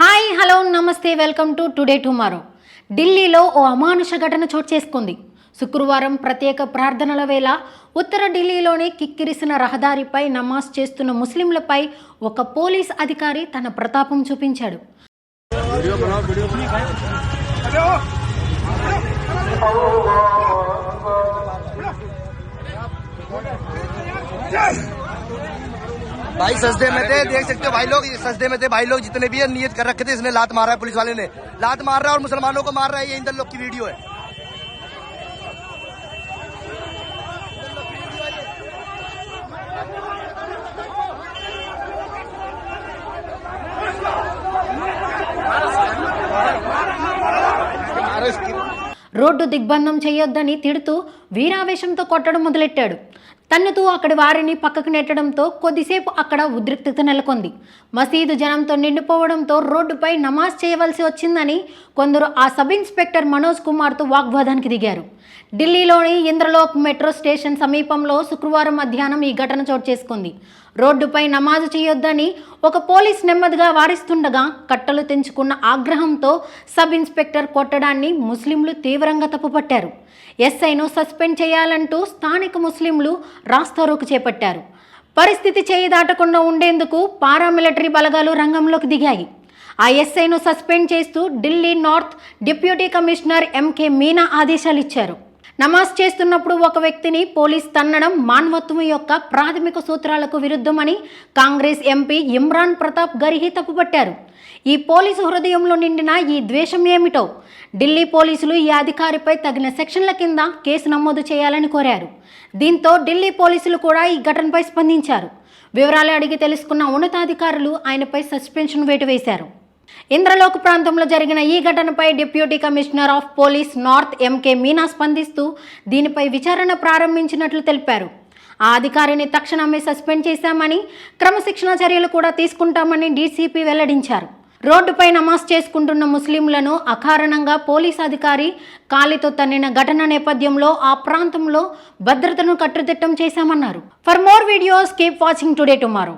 Hi hello నమస్తే welcome to today tomorrow. ఢిల్లీలో ఓ అమానుష ఘటన చోటు చేసుకుంది. శుక్రవారం ప్రత్యేక ప్రార్థనల వేళ ఉత్తర ఢిల్లీలోని కిక్కిరిసిన రహదారిపై నమాజ్ చేస్తున్న ముస్లింలపై ఒక పోలీస్ అధికారి తన ప్రతాపం చూపించాడు. भाई सजदे में थे देख सकते हो भाई लोग सजदे में थे भाई लोग जितने भी है नियत कर रखे थे इसने लात मारा है पुलिस वाले ने लात मार रहा है और मुसलमानों को मार रहा है ये इंदर लोग की वीडियो है मारो इसकी రోడ్డు దిగ్బంధం చేయొద్దని తిడుతూ వీరావేశంతో కొట్టడం మొదలెట్టాడు తన్నుతూ అక్కడి వారిని పక్కకు నెట్టడంతో కొద్దిసేపు అక్కడ ఉద్రిక్తత నెలకొంది. మసీదు జనంతో నిండిపోవడంతో రోడ్డుపై నమాజ్ చేయవలసి వచ్చిందని కొందరు ఆ సబ్ ఇన్స్పెక్టర్ మనోజ్ కుమార్తో వాగ్వాదానికి దిగారు. ఢిల్లీలోని ఇంద్రలోక్ మెట్రో స్టేషన్ సమీపంలో శుక్రవారం మధ్యాహ్నం ఈ ఘటన చోటు చేసుకుంది. రోడ్డుపై నమాజు చేయొద్దని ఒక పోలీస్ నెమ్మదిగా వారిస్తుండగా కట్టలు తెంచుకున్న ఆగ్రహంతో సబ్ ఇన్స్పెక్టర్ కొట్టడాన్ని ముస్లింలు తీవ్రంగా తప్పుపట్టారు. ఎస్ఐను సస్పెండ్ చేయాలంటూ స్థానిక ముస్లింలు రాస్తారోకు చేపట్టారు. పరిస్థితి చేయి దాటకుండా ఉండేందుకు పారామిలిటరీ బలగాలు రంగంలోకి దిగాయి. ఆ ఎస్ఐను సస్పెండ్ చేస్తూ Delhi north deputy commissioner M K Meena ఆదేశాలు ఇచ్చారు నమాజ్ చేస్తున్నప్పుడు ఒక వ్యక్తిని పోలీస్ తన్నడం మానవత్వం యొక్క ప్రాథమిక సూత్రాలకు విరుద్ధమని కాంగ్రెస్ ఎంపీ ఇమ్రాన్ ప్రతాప్ గరిహి తప్పుపట్టారు. ఈ పోలీసు హృదయంలో నిండిన ఈ ద్వేషం ఏమిటో ఢిల్లీ పోలీసులు ఈ అధికారిపై తగిన సెక్షన్ల కింద కేసు నమోదు చేయాలని కోరారు. దీంతో ఢిల్లీ పోలీసులు కూడా ఈ ఘటనపై స్పందించారు. వివరాలు అడిగి తెలుసుకున్న ఉన్నతాధికారులు ఆయనపై సస్పెన్షన్ వేటు వేశారు. ఇంద్రలోక్ ప్రాంతంలో జరిగిన ఈ ఘటనపై deputy commissioner of police north M K Meena స్పందిస్తూ దీనిపై విచారణ ప్రారంభించినట్లు తెలిపారు. ఆ అధికారిని తక్షణమే సస్పెండ్ చేశామని క్రమశిక్షణ చర్యలు కూడా తీసుకుంటామని డీసీపీ వెల్లడించారు. రోడ్డుపై నమాజ్ చేసుకుంటున్న ముస్లింలను అకారణంగా పోలీస్ అధికారి కాలితో తన్నిన ఘటన నేపథ్యంలో ఆ ప్రాంతంలో భద్రతను కట్టుదిట్టం చేశామన్నారు. For more videos keep watching today tomorrow